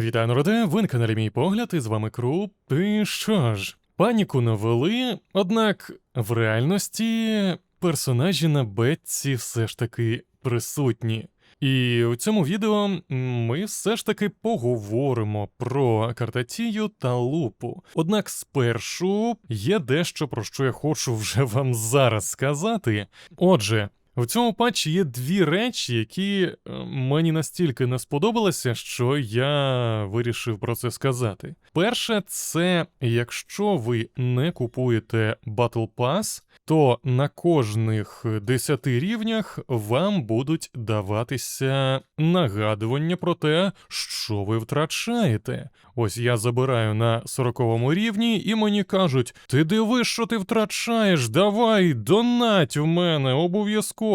Вітаю, народе, ви на каналі Мій Погляд, і з вами Круп. І що ж, паніку навели, однак в реальності персонажі на Бетці все ж таки присутні. І у цьому відео ми все ж таки поговоримо про картатію та лупу. Однак спершу є дещо, про що я хочу вже вам зараз сказати. Отже, в цьому патчі є дві речі, які е, мені настільки не сподобалися, що я вирішив про це сказати. Перше, це якщо ви не купуєте Battle Pass, то на кожних 10 рівнях вам будуть даватися нагадування про те, що ви втрачаєте. Ось я забираю на 40 рівні, і мені кажуть: ти диви, що ти втрачаєш, давай, донать в мене обов'язково.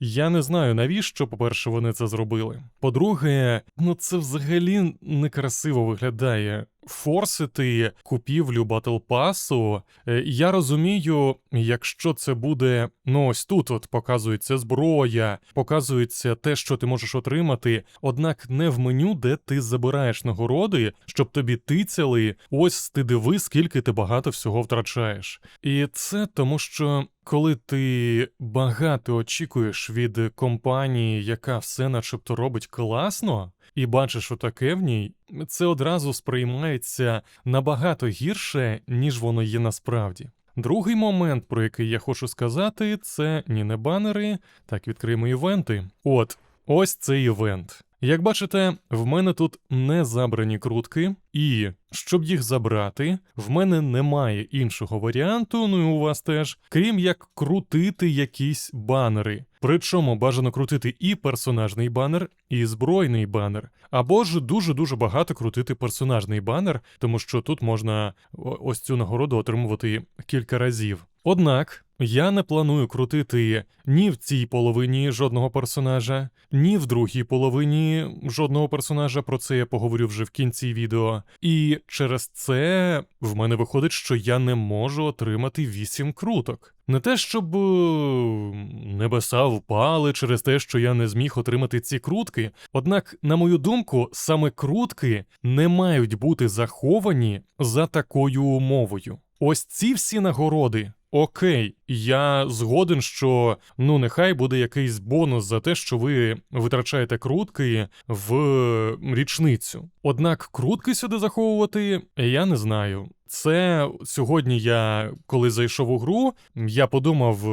Я не знаю, навіщо, по-перше, вони це зробили. По-друге, ну це взагалі некрасиво виглядає. Форсити купівлю батл пасу. Е, Я розумію, якщо це буде ну ось тут, от показується зброя, показується те, що ти можеш отримати, однак не в меню, де ти забираєш нагороди, щоб тобі тицяли. Ось ти диви, скільки ти багато всього втрачаєш. І це тому, що коли ти багато очікуєш від компанії, яка все начебто робить класно, і бачиш отаке в ній, це одразу сприймається набагато гірше, ніж воно є насправді. Другий момент, про який я хочу сказати, це ні не банери, так відкриємо івенти. От, ось цей івент. Як бачите, в мене тут не забрані крутки, і щоб їх забрати, в мене немає іншого варіанту, ну і у вас теж, крім як крутити якісь банери. Причому бажано крутити і персонажний банер, і збройний банер. Або ж дуже-дуже багато крутити персонажний банер, тому що тут можна ось цю нагороду отримувати кілька разів. Однак я не планую крутити ні в цій половині жодного персонажа, ні в другій половині жодного персонажа. Про це я поговорю вже в кінці відео. І через це в мене виходить, що я не можу отримати 8 круток. Не те, щоб е, небеса впали через те, що я не зміг отримати ці крутки. Однак, на мою думку, саме крутки не мають бути заховані за такою умовою. Ось ці всі нагороди. Окей, я згоден, що ну нехай буде якийсь бонус за те, що ви витрачаєте крутки в річницю. Однак крутки сюди заховувати я не знаю. Це сьогодні я, коли зайшов у гру, я подумав.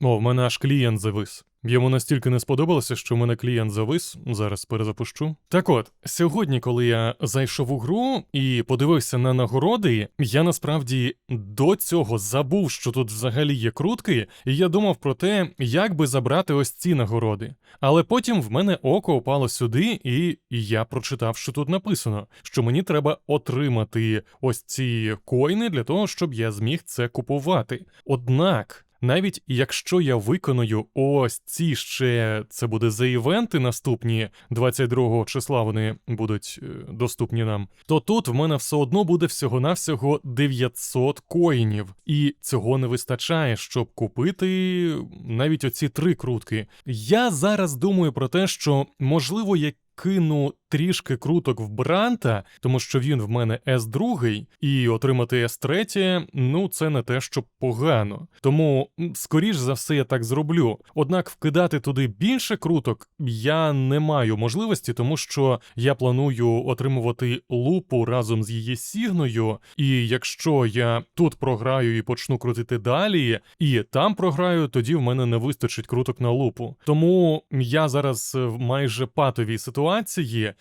О, в мене аж клієнт завис. Йому настільки не сподобалося, що в мене клієнт завис. Зараз перезапущу. Так от, сьогодні, коли я зайшов у гру і подивився на нагороди, я насправді до цього забув, що тут взагалі є крутки, і я думав про те, як би забрати ось ці нагороди. Але потім в мене око упало сюди, і я прочитав, що тут написано, що мені треба отримати ось ці коїни для того, щоб я зміг це купувати. Однак. Навіть якщо я виконую ось ці ще це буде за івенти наступні 22 числа вони будуть е, доступні нам, то тут в мене все одно буде всього-навсього 900 коїнів, і цього не вистачає, щоб купити навіть оці три крутки. Я зараз думаю про те, що можливо я кину трішки круток в Бранта, тому що він в мене С2, і отримати С3, ну це не те, що погано. Тому, скоріш за все, я так зроблю. Однак вкидати туди більше круток я не маю можливості, тому що я планую отримувати лупу разом з її сігною. І якщо я тут програю і почну крутити далі, і там програю, тоді в мене не вистачить круток на лупу. Тому я зараз в майже патовій ситуації.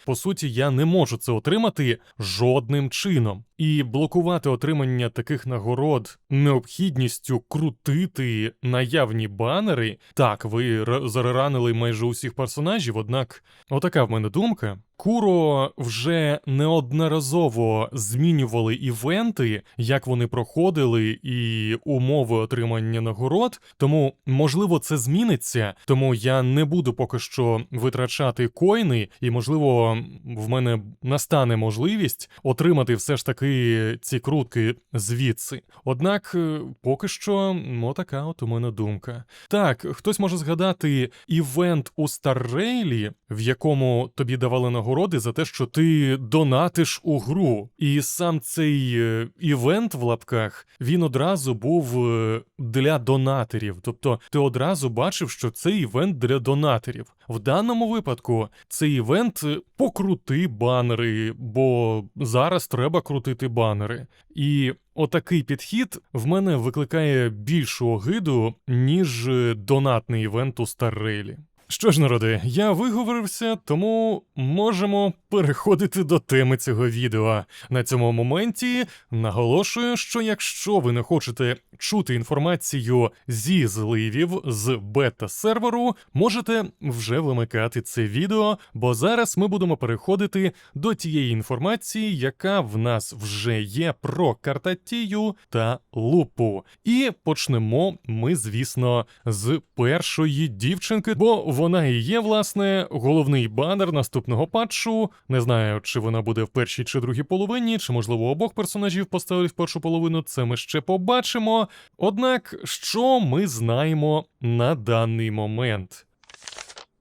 По суті, я не можу це отримати жодним чином. І блокувати отримання таких нагород необхідністю крутити наявні банери. Так, ви зареранили майже усіх персонажів, однак, отака в мене думка. Куро вже неодноразово змінювали івенти, як вони проходили, і умови отримання нагород. Тому, можливо, це зміниться. Тому я не буду поки що витрачати коїни, і можливо, в мене настане можливість отримати все ж таки таки ці крутки звідси. Однак, е, поки що, ну така от у мене думка. Так, хтось може згадати івент у Старрейлі, в якому тобі давали нагороди за те, що ти донатиш у гру. І сам цей е, івент в лапках він одразу був е, для донаторів. Тобто ти одразу бачив, що це івент для донаторів. В даному випадку цей івент покрути банери, бо зараз треба крутити банери. І отакий підхід в мене викликає більшу огиду, ніж е, донатний івент у Старрейлі. Що ж, народи, я виговорився, тому можемо переходити до теми цього відео. На цьому моменті наголошую, що якщо ви не хочете чути інформацію зі зливів з бета-серверу, можете вже вимикати це відео, бо зараз ми будемо переходити до тієї інформації, яка в нас вже є про картатію та лупу. І почнемо ми, звісно, з першої дівчинки, бо вона і є, власне, головний банер наступного патчу. Не знаю, чи вона буде в першій чи другій половині, чи можливо обох персонажів поставили в першу половину. Це ми ще побачимо. Однак, що ми знаємо на даний момент?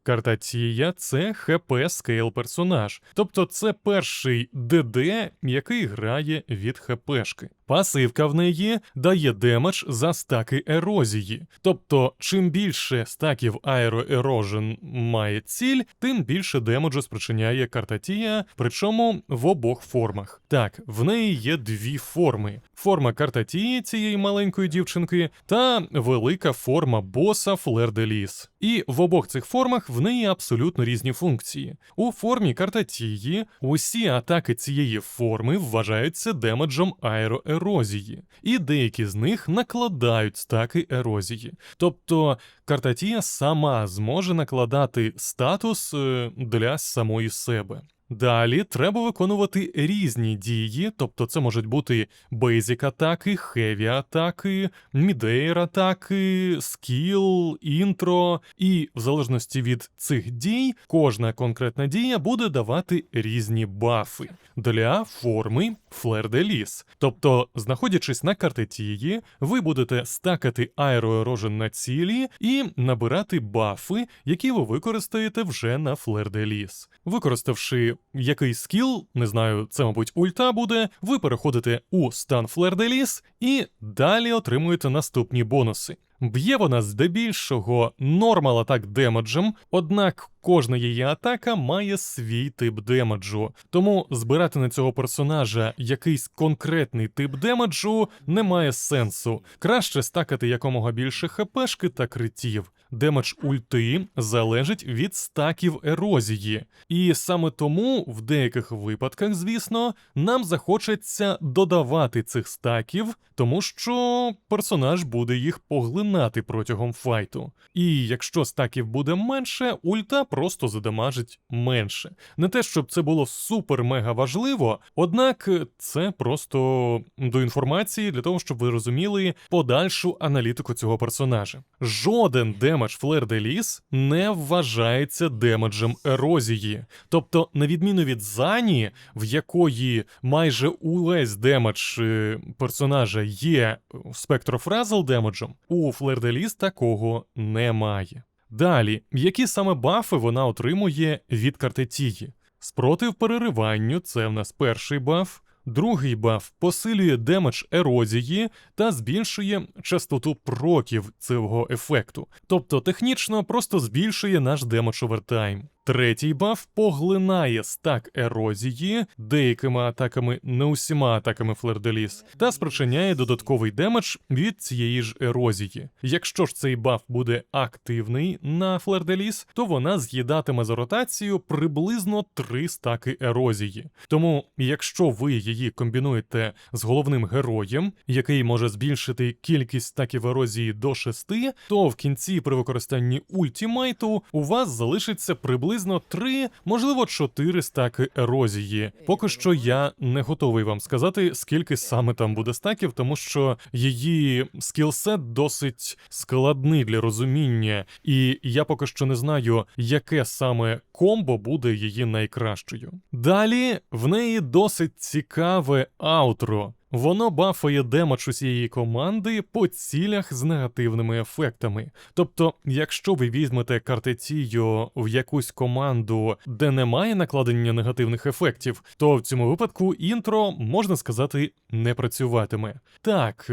Картатія це ХП скейл персонаж, тобто це перший ДД, який грає від ХПшки. Пасивка в неї дає демедж за стаки ерозії. Тобто, чим більше стаків аероерожен має ціль, тим більше демеджу спричиняє картатія, причому в обох формах. Так, в неї є дві форми: форма картатії цієї маленької дівчинки та велика форма боса Флер де Ліс. І в обох цих формах в неї абсолютно різні функції. У формі картатії усі атаки цієї форми вважаються демеджем аероерозії, і деякі з них накладають стаки ерозії. Тобто картатія сама зможе накладати статус е, для самої себе. Далі треба виконувати різні дії, тобто це можуть бути бейзік атаки, хеві атаки, мідейр атаки, скіл, інтро, і в залежності від цих дій, кожна конкретна дія буде давати різні бафи для форми Флер де Ліс. Тобто, знаходячись на картетії, ви будете стакати аероерожен на цілі і набирати бафи, які ви використаєте вже на Флер де Ліс. Використавши якийсь скіл, не знаю, це, мабуть, ульта буде, ви переходите у стан Флерделіс і далі отримуєте наступні бонуси. Б'є вона здебільшого нормал атак демеджем, однак кожна її атака має свій тип демеджу. Тому збирати на цього персонажа якийсь конкретний тип демеджу не має сенсу. Краще стакати якомога більше хпшки та критів. Демедж ульти залежить від стаків ерозії, і саме тому в деяких випадках, звісно, нам захочеться додавати цих стаків, тому що персонаж буде їх поглинати протягом файту. І якщо стаків буде менше, ульта просто задамажить менше. Не те, щоб це було супер-мега важливо, однак це просто до інформації для того, щоб ви розуміли подальшу аналітику цього персонажа. Жоден демедж Флер де Ліс не вважається демеджем ерозії. Тобто, на відміну від Зані, в якої майже увесь демедж е, персонажа є спектрофразл демеджем, у Флер де Ліс такого немає. Далі, які саме бафи вона отримує від картетії? Спротив перериванню це в нас перший баф. Другий баф посилює демедж ерозії та збільшує частоту проків цього ефекту. Тобто технічно просто збільшує наш демедж овертайм. Третій баф поглинає стак ерозії деякими атаками, не усіма атаками флерделіс, та спричиняє додатковий демедж від цієї ж ерозії. Якщо ж цей баф буде активний на флерделіс, то вона з'їдатиме за ротацію приблизно 3 стаки ерозії. Тому, якщо ви її комбінуєте з головним героєм, який може збільшити кількість стаків ерозії до 6, то в кінці при використанні ультімайту у вас залишиться приблизно приблизно 3, можливо 4 стаки ерозії. Поки що я не готовий вам сказати, скільки саме там буде стаків, тому що її скілсет досить складний для розуміння, і я поки що не знаю, яке саме комбо буде її найкращою. Далі в неї досить цікаве аутро. Воно бафує демедж усієї команди по цілях з негативними ефектами. Тобто, якщо ви візьмете картецію в якусь команду, де немає накладення негативних ефектів, то в цьому випадку інтро, можна сказати, не працюватиме. Так.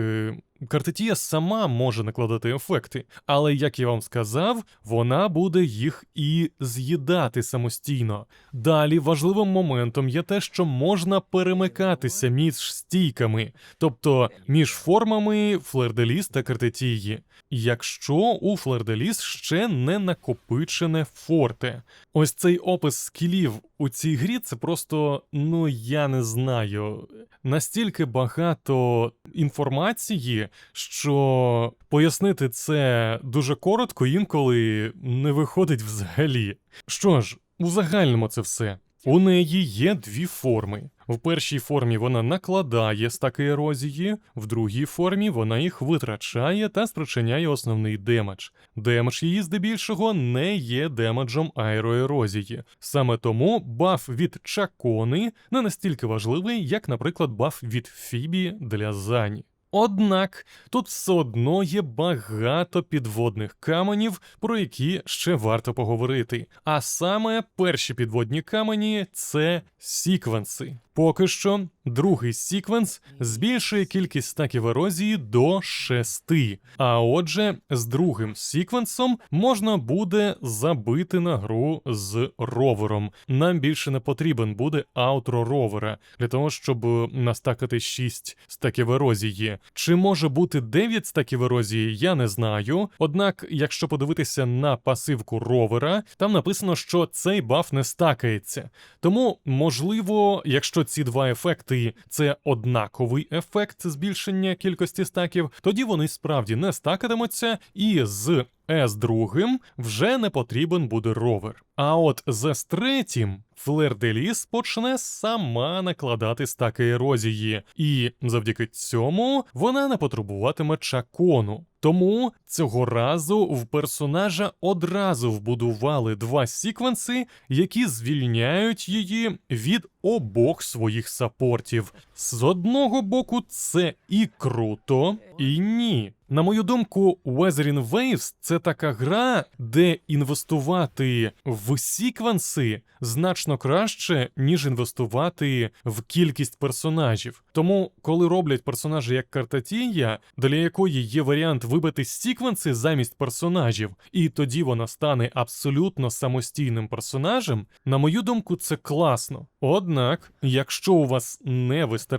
Картетія сама може накладати ефекти, але як я вам сказав, вона буде їх і з'їдати самостійно. Далі важливим моментом є те, що можна перемикатися між стійками, тобто між формами флерделіс та картетії, якщо у флерделіс ще не накопичене форте. Ось цей опис скілів у цій грі це просто, ну я не знаю, настільки багато інформації, що пояснити це дуже коротко інколи не виходить взагалі. Що ж, у загальному це все. У неї є дві форми. В першій формі вона накладає стаки ерозії, в другій формі вона їх витрачає та спричиняє основний демедж. Демедж її здебільшого не є демеджем аероерозії. Саме тому баф від чакони не настільки важливий, як, наприклад, баф від Фібі для Зані. Однак тут все одно є багато підводних каменів, про які ще варто поговорити. А саме перші підводні камені це сіквенси. Поки що, другий сіквенс збільшує кількість стаків ерозії до 6. А отже, з другим сіквенсом можна буде забити на гру з ровером. Нам більше не потрібен буде аутро ровера для того, щоб настакати 6 стаків ерозії. Чи може бути 9 стаків ерозії, я не знаю. Однак, якщо подивитися на пасивку ровера, там написано, що цей баф не стакається. Тому, можливо, якщо ці два ефекти це однаковий ефект збільшення кількості стаків, тоді вони справді не стакатимуться, і з с другим вже не потрібен буде ровер. А от з з третім Флер Деліс почне сама накладати стаки ерозії, і завдяки цьому вона не потребуватиме чакону. Тому цього разу в персонажа одразу вбудували два сіквенси, які звільняють її від обох своїх сапортів. З одного боку, це і круто, і ні. На мою думку, Weathering Waves — це така гра, де інвестувати в сіквенси значно краще, ніж інвестувати в кількість персонажів. Тому, коли роблять персонажі як картатія, для якої є варіант вибити сіквенси замість персонажів, і тоді вона стане абсолютно самостійним персонажем, на мою думку, це класно. Однак, якщо у вас не вистачає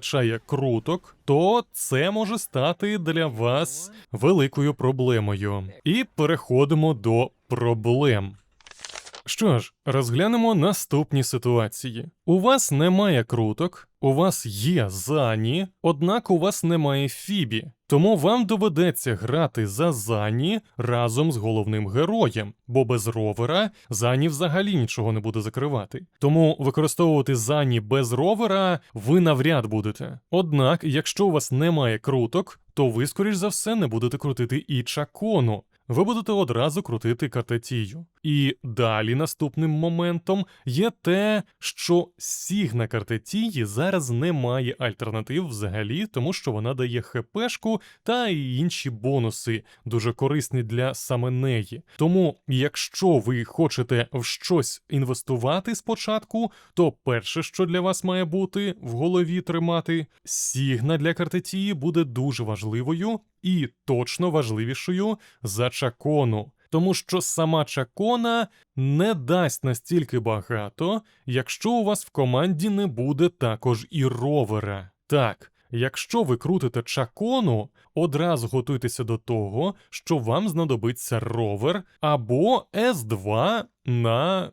круток, то це може стати для вас великою проблемою. І переходимо до проблем. Що ж, розглянемо наступні ситуації. У вас немає круток, у вас є Зані, однак у вас немає Фібі. Тому вам доведеться грати за Зані разом з головним героєм, бо без ровера Зані взагалі нічого не буде закривати. Тому використовувати Зані без ровера ви навряд будете. Однак, якщо у вас немає круток, то ви, скоріш за все, не будете крутити і чакону. Ви будете одразу крутити картетію. І далі наступним моментом є те, що Сігна картетії зараз не має альтернатив взагалі, тому що вона дає хпшку та і інші бонуси, дуже корисні для саме неї. Тому, якщо ви хочете в щось інвестувати спочатку, то перше, що для вас має бути в голові тримати, Сігна для картетії буде дуже важливою і точно важливішою за чакону. Тому що сама чакона не дасть настільки багато, якщо у вас в команді не буде також і ровера. Так, якщо ви крутите чакону, одразу готуйтеся до того, що вам знадобиться ровер або С2 на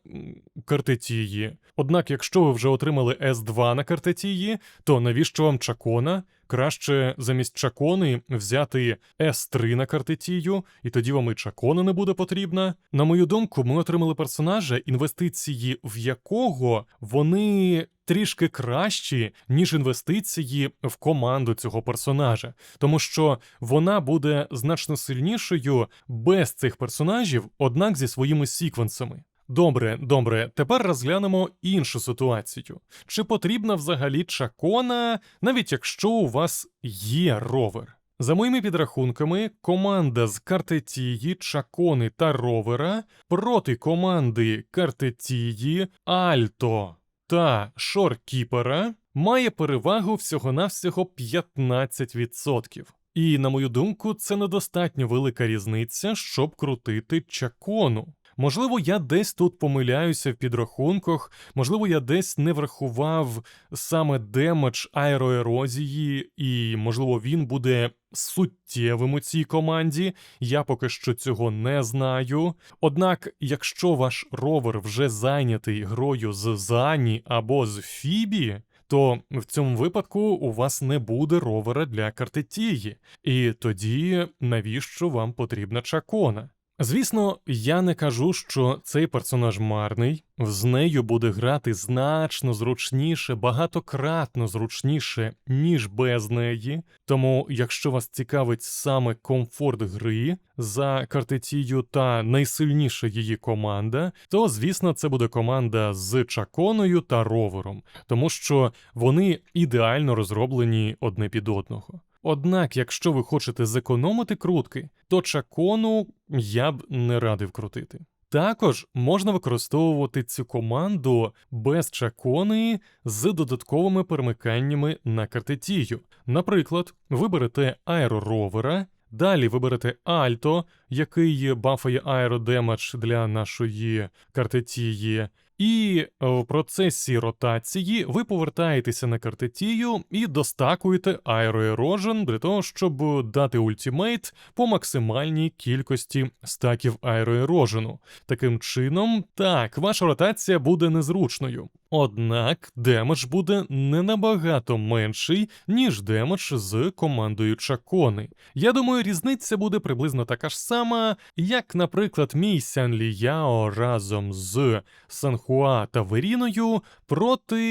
картетії. Однак, якщо ви вже отримали С2 на картетії, то навіщо вам чакона? Краще замість чакони взяти С3 на картитію, і тоді вам і чакона не буде потрібна. На мою думку, ми отримали персонажа, інвестиції в якого вони. Трішки кращі, ніж інвестиції в команду цього персонажа, тому що вона буде значно сильнішою без цих персонажів, однак зі своїми сіквенсами. Добре, добре, тепер розглянемо іншу ситуацію. Чи потрібна взагалі чакона, навіть якщо у вас є ровер? За моїми підрахунками, команда з Картетії, Чакони та Ровера проти команди Картетії, Альто та Шоркіпера має перевагу всього-навсього 15%. І, на мою думку, це недостатньо велика різниця, щоб крутити чакону. Можливо, я десь тут помиляюся в підрахунках, можливо, я десь не врахував саме демедж аероерозії, і, можливо, він буде суттєвим у цій команді. Я поки що цього не знаю. Однак, якщо ваш ровер вже зайнятий грою з Зані або з Фібі, то в цьому випадку у вас не буде ровера для картетії, і тоді навіщо вам потрібна чакона? Звісно, я не кажу, що цей персонаж марний, з нею буде грати значно зручніше, багатократно зручніше, ніж без неї. Тому, якщо вас цікавить саме комфорт гри за картетію та найсильніша її команда, то звісно це буде команда з чаконою та ровером, тому що вони ідеально розроблені одне під одного. Однак, якщо ви хочете зекономити крутки, то чакону я б не радив крутити. Також можна використовувати цю команду без чакони з додатковими перемиканнями на картетію. Наприклад, ви берете аероровера, далі виберете Альто, який бафає аеродемедж для нашої картетії. І в процесі ротації ви повертаєтеся на картетію і достакуєте аероерожен для того, щоб дати ультимейт по максимальній кількості стаків аероерожену. Таким чином, так, ваша ротація буде незручною. Однак демедж буде не набагато менший, ніж демедж з командою Чакони. Я думаю, різниця буде приблизно така ж сама, як, наприклад, мій Сян Ліяо разом з Санхуа та Веріною проти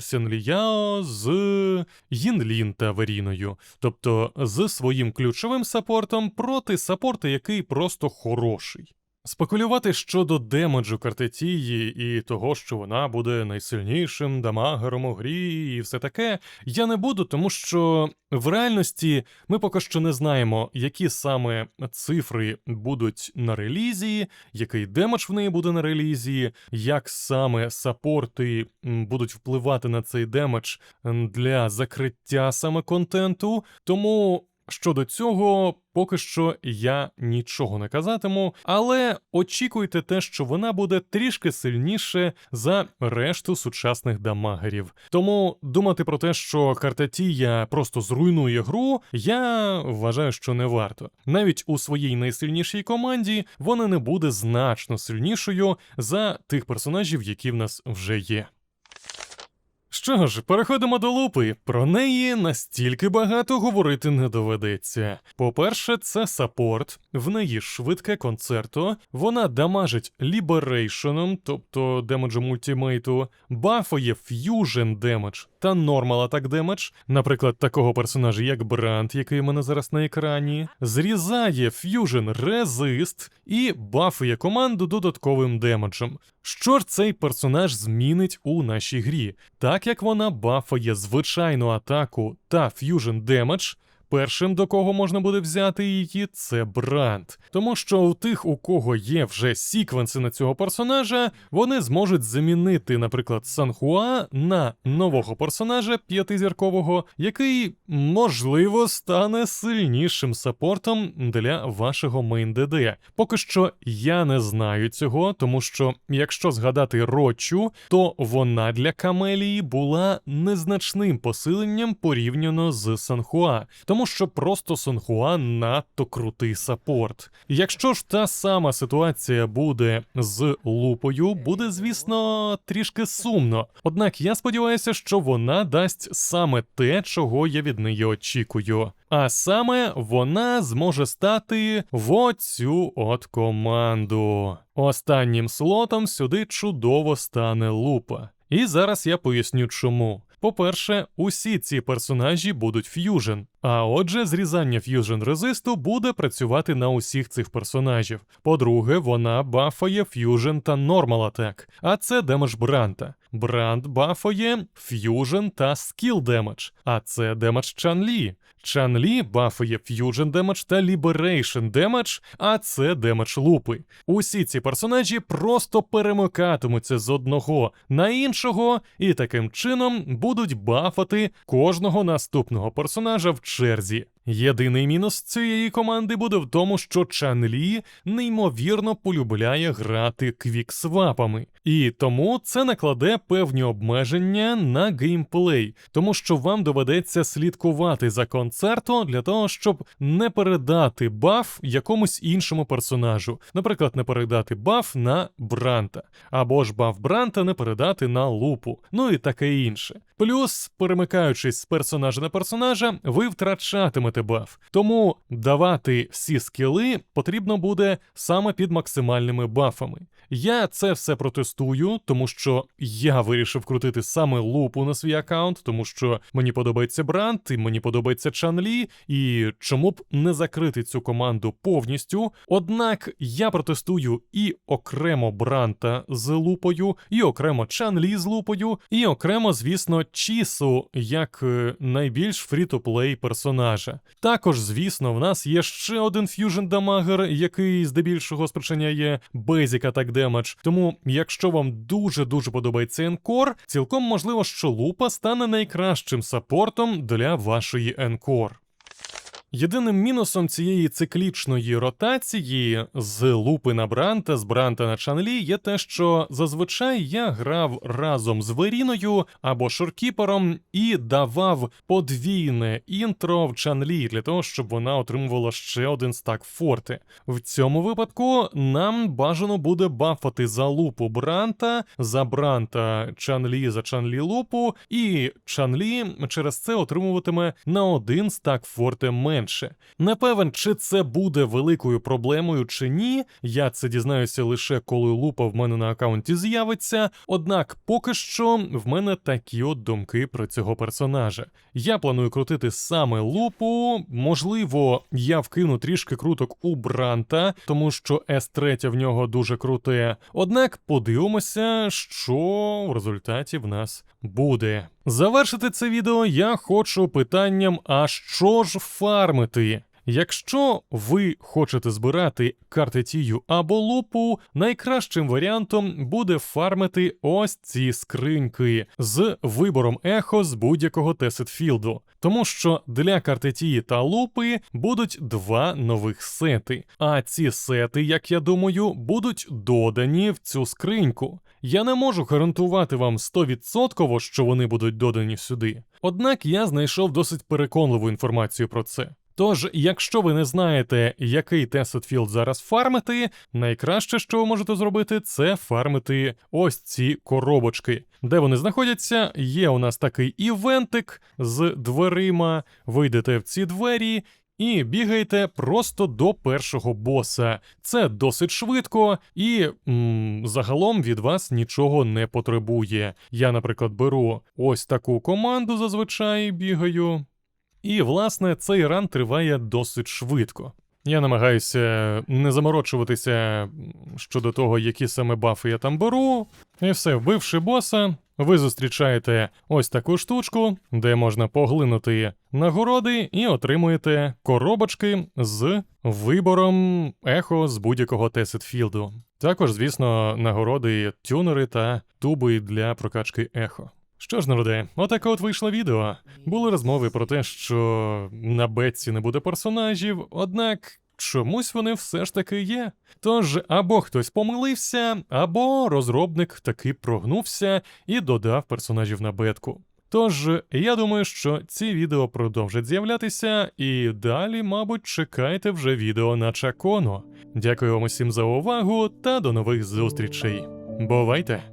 Сенлія з Їнлін та Веріною, тобто з своїм ключовим саппортом проти сапорта, який просто хороший. Спекулювати щодо демеджу картетії і того, що вона буде найсильнішим дамагером у грі, і все таке, я не буду, тому що в реальності ми поки що не знаємо, які саме цифри будуть на релізі, який демедж в неї буде на релізі, як саме саппорти будуть впливати на цей демедж для закриття саме контенту. Тому. Щодо цього, поки що я нічого не казатиму, але очікуйте те, що вона буде трішки сильніше за решту сучасних дамагерів. Тому думати про те, що Картатія просто зруйнує гру, я вважаю, що не варто. Навіть у своїй найсильнішій команді вона не буде значно сильнішою за тих персонажів, які в нас вже є. Що ж, переходимо до лупи. Про неї настільки багато говорити не доведеться. По-перше, це саппорт, в неї швидке концерто, вона дамажить ліберейшеном, тобто демеджем ультимейту, бафає ф'южен демедж та нормал атак демедж, наприклад, такого персонажа, як Бранд, який у мене зараз на екрані, зрізає ф'южн резист і бафує команду додатковим демеджем. Що ж цей персонаж змінить у нашій грі? Так як вона бафає звичайну атаку та ф'южн демедж, Першим, до кого можна буде взяти її, це Бранд. Тому що у тих, у кого є вже сіквенси на цього персонажа, вони зможуть замінити, наприклад, Санхуа на нового персонажа п'ятизіркового, який, можливо, стане сильнішим саппортом для вашого мейн ДД. Поки що я не знаю цього, тому що, якщо згадати Рочу, то вона для Камелії була незначним посиленням порівняно з Санхуа. Тому тому що просто Сонхуа надто крутий саппорт. Якщо ж та сама ситуація буде з лупою, буде, звісно, трішки сумно. Однак я сподіваюся, що вона дасть саме те, чого я від неї очікую. А саме вона зможе стати в оцю от команду. Останнім слотом сюди чудово стане лупа. І зараз я поясню чому. По-перше, усі ці персонажі будуть ф'южн, а отже, зрізання ф'южн резисту буде працювати на усіх цих персонажів. По-друге, вона бафає ф'южн та нормал атак, а це демедж Бранта. Бранд бафає ф'южн та скіл демедж, а це демедж Чанлі. Чанлі бафає ф'южн демедж та ліберейшн демедж, а це демедж лупи. Усі ці персонажі просто перемикатимуться з одного на іншого, і таким чином будуть бафати кожного наступного персонажа в черзі. Єдиний мінус цієї команди буде в тому, що Чан Лі неймовірно полюбляє грати квіксвапами, і тому це накладе певні обмеження на геймплей, тому що вам доведеться слідкувати за концертом для того, щоб не передати баф якомусь іншому персонажу, наприклад, не передати баф на Бранта, або ж баф Бранта не передати на лупу, ну і таке інше. Плюс, перемикаючись з персонажа на персонажа, ви втрачатимете баф. Тому давати всі скіли потрібно буде саме під максимальними бафами. Я це все протестую, тому що я вирішив крутити саме лупу на свій аккаунт, тому що мені подобається Бранд, і мені подобається Чанлі, і чому б не закрити цю команду повністю. Однак я протестую і окремо Бранта з лупою, і окремо Чанлі з лупою, і окремо, звісно, Чісу як е, найбільш фрі-то-плей персонажа. Також, звісно, в нас є ще один ф'южн дамагер, який здебільшого спричиняє Basic Attack Damage. Тому, якщо вам дуже-дуже подобається Енкор, цілком можливо, що лупа стане найкращим саппортом для вашої Енкор. Єдиним мінусом цієї циклічної ротації з лупи на Бранта, з Бранта на Чанлі є те, що зазвичай я грав разом з Веріною або Шоркіпером і давав подвійне інтро в Чанлі для того, щоб вона отримувала ще один стак форти. В цьому випадку нам бажано буде бафати за лупу Бранта, за Бранта Чанлі за Чанлі лупу, і Чанлі через це отримуватиме на один стак форти менше. Не певен, чи це буде великою проблемою чи ні. Я це дізнаюся лише коли лупа в мене на аккаунті з'явиться. Однак поки що в мене такі от думки про цього персонажа. Я планую крутити саме лупу. Можливо, я вкину трішки круток у Бранта, тому що С3 в нього дуже круте. Однак подивимося, що в результаті в нас буде. Завершити це відео я хочу питанням: а що ж фармити? Якщо ви хочете збирати карти тію або лупу, найкращим варіантом буде фармити ось ці скриньки з вибором ехо з будь-якого тесетфілду. Тому що для карти тії та лупи будуть два нових сети. А ці сети, як я думаю, будуть додані в цю скриньку. Я не можу гарантувати вам 100%, що вони будуть додані сюди. Однак я знайшов досить переконливу інформацію про це. Тож, якщо ви не знаєте, який Тесетфілд зараз фармити, найкраще, що ви можете зробити, це фармити ось ці коробочки. Де вони знаходяться, є у нас такий івентик з дверима. Вийдете в ці двері. І бігаєте просто до першого боса. Це досить швидко і м, загалом від вас нічого не потребує. Я, наприклад, беру ось таку команду, зазвичай бігаю. І, власне, цей ран триває досить швидко. Я намагаюся не заморочуватися щодо того, які саме бафи я там беру. І все, вбивши боса, ви зустрічаєте ось таку штучку, де можна поглинути нагороди, і отримуєте коробочки з вибором ехо з будь-якого тесетфілду. Також, звісно, нагороди, тюнери та туби для прокачки ехо. Що ж, народе, отаке от вийшло відео. Були розмови про те, що на бетці не буде персонажів, однак чомусь вони все ж таки є. Тож або хтось помилився, або розробник таки прогнувся і додав персонажів на бетку. Тож я думаю, що ці відео продовжать з'являтися, і далі, мабуть, чекайте вже відео на Чакону. Дякую вам усім за увагу та до нових зустрічей. Бувайте!